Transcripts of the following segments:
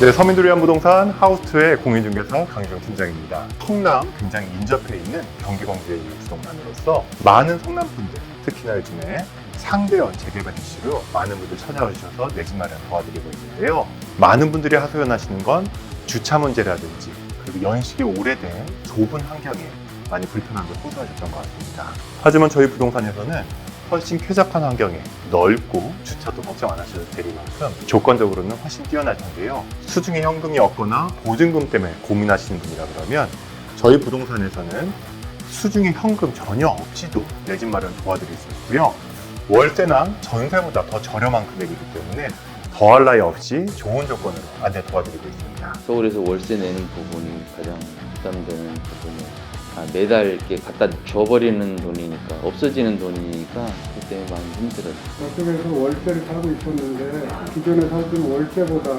네, 서민두리안 부동산 하우스투의 공인중개사 강희정 팀장입니다. 성남 굉장히 인접해 있는 경기 광주의 이 부동산으로서 많은 성남 분들, 특히나 요즘에 상대원 재개발 이슈로 많은 분들 찾아와 주셔서 내 집 마련 도와드리고 있는데요. 많은 분들이 하소연하시는 건 주차 문제라든지 그리고 연식이 오래된 좁은 환경에 많이 불편함을 호소하셨던 것 같습니다. 하지만 저희 부동산에서는 훨씬 쾌적한 환경에 넓고 주차도 걱정 안 하셔도 될 만큼 조건적으로는 훨씬 뛰어날 텐데요. 수중에 현금이 없거나 보증금 때문에 고민하시는 분이라 그러면 저희 부동산에서는 수중에 현금 전혀 없이도 내 집 마련 도와드릴 수 있고요. 월세나 전세보다 더 저렴한 금액이기 때문에 더할 나위 없이 좋은 조건으로 안내 도와드리고 있습니다. 서울에서 월세 내는 부분이 가장 부담되는 부분이에요. 아, 매달 이렇게 갖다 줘버리는 돈이니까 없어지는 돈이니까 그 때문에 많이 힘들어요. 저쪽에서 월세를 살고 있었는데 기존에 살던 월세보다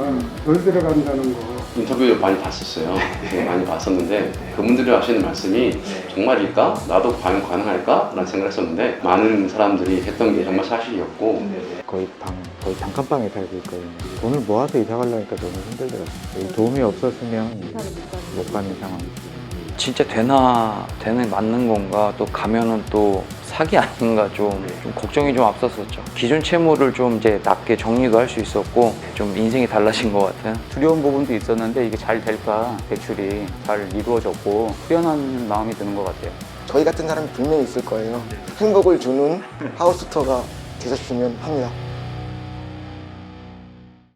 덜 들어간다는 거 인터뷰 많이 봤었어요. 네, 많이 봤었는데 그분들이 하시는 말씀이 정말일까? 나도 과연 가능할까? 라는 생각을 했었는데 많은 사람들이 했던 게 정말 사실이었고 거의 방 거의 단칸방에 살고 있거든요. 돈을 모아서 이사 가려니까 너무 힘들더라고요. 이 도움이 없었으면 못 가는 상황. 진짜 되나 되는 맞는 건가 또 가면은 또 사기 아닌가 좀, 좀 걱정이 좀 앞섰었죠 기존 채무를 좀 이제 낮게 정리도 할 수 있었고 좀 인생이 달라진 것 같은 두려운 부분도 있었는데 이게 잘 될까 대출이 잘 이루어졌고 후련한 마음이 드는 것 같아요 저희 같은 사람이 분명히 있을 거예요. 행복을 주는 하우스 투어가 되셨으면 합니다.